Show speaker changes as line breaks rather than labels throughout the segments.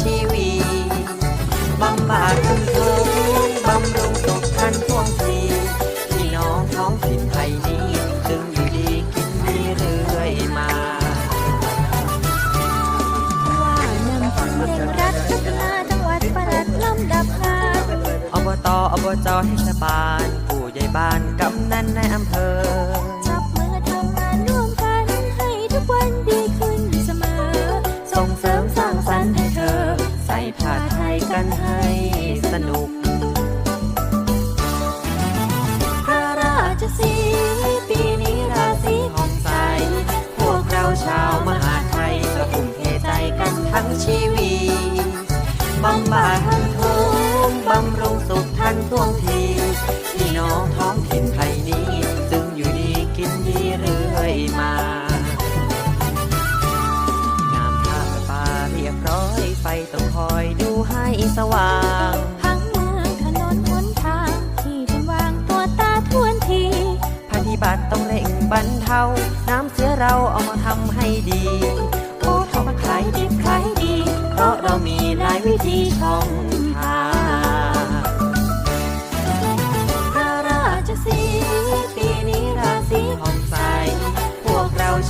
ชีวีบำบาดคุณทุบำรุงสุขทันท่วงทีพี่น้องท้องถิ่นไทยนี้จึงอยู่ดีกินดีเรื่อยมา
ว่านำฟังเรีงรัฐพัฒนาจังหวัดประหลัดลำดับงาน
อบตอบจเทศบาลผู้ใหญ่บ้านกำนันในอำเภอ วงทีพี่น้องท้องถิ่นไทยนี้ ซึ่งอยู่ดีกินดีเรื่อยมางามท่าป่าเรียบร้อยไฟต้องคอยดูให้สว่างพ
ังเมืองถนนหนทาง ที่ท่านวางตัวตาทวนที
ปฏิบัติต้องเร่งบรรเทา น้ำเสียเราเอามาทำให้ดี โอ้ทำขายดิบขายดี เพราะเรามีหลายวิธีช่อง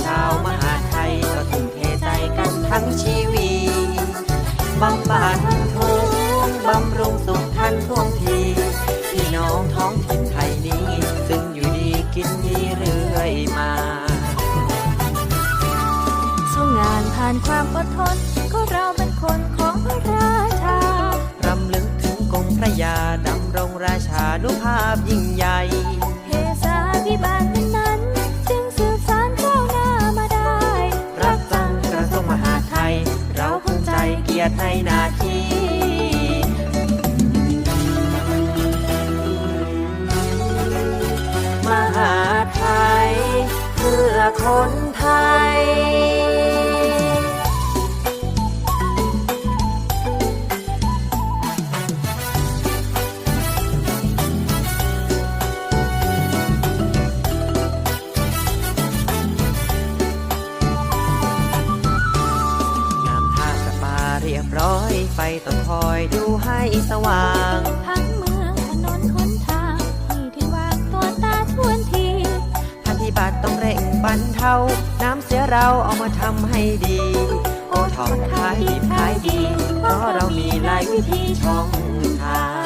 ชาวมหาไทยก็ทุ่มเทใจกันทั้งชีวิตบำบัดทุกข์บำรุงสุขทันท่วงทีพี่น้องท้องถิ่นไทยนี้ ซึ่งอยู่ดีกินดีเรื่อยมา
สู้งานผ่านความอดทนก็เราเป็นคนของพระราชา
รำลึกถึงกรมพระยาดำรงราชานุภาพยิ่งใหญ่ ยรติในหนาทีมหาไทยเพื่อคน ให้สว่าง
ทั้งเมืองถนนหนทางที่ที่วางตัวตาทวนที
ปฏิบัติต้องเร่งบรรเทาน้ำเสียเราเอามาทำให้ดี โอทองขายดีขายดีเพราะเรามีหลายวิธีช่องทาง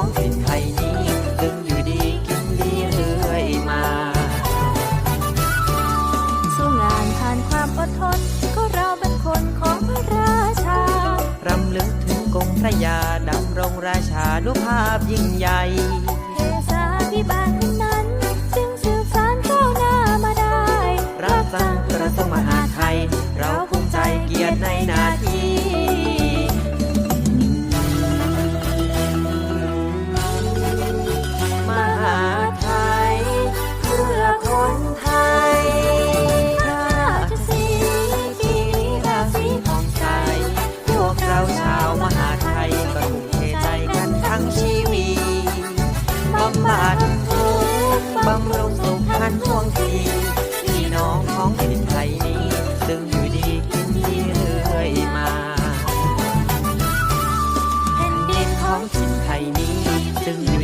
องท้องถิ่นไทยนี้ซึ่งอยู่ดีกินดีเรื่อยมา
สู้งานผ่านความอดทน ก็เราเป็นคนของพระราชา
รำลึกถึงกรมพระยาดำรงราชานุภาพยิ่งใหญ่
เทศาพิบาลนั้นจึงสืบสานก้าวหน้ามาได้ รักจังกระทรวงมหาดไทย เราภูมิใจเกียรติในหนาท
ี ของถิ่นไทยนี้ซึ่งอยู่ดีกินดีเรื่อยมา
แผ่นดินของ
ถิ่นไทยนี้ซึ่งอยู่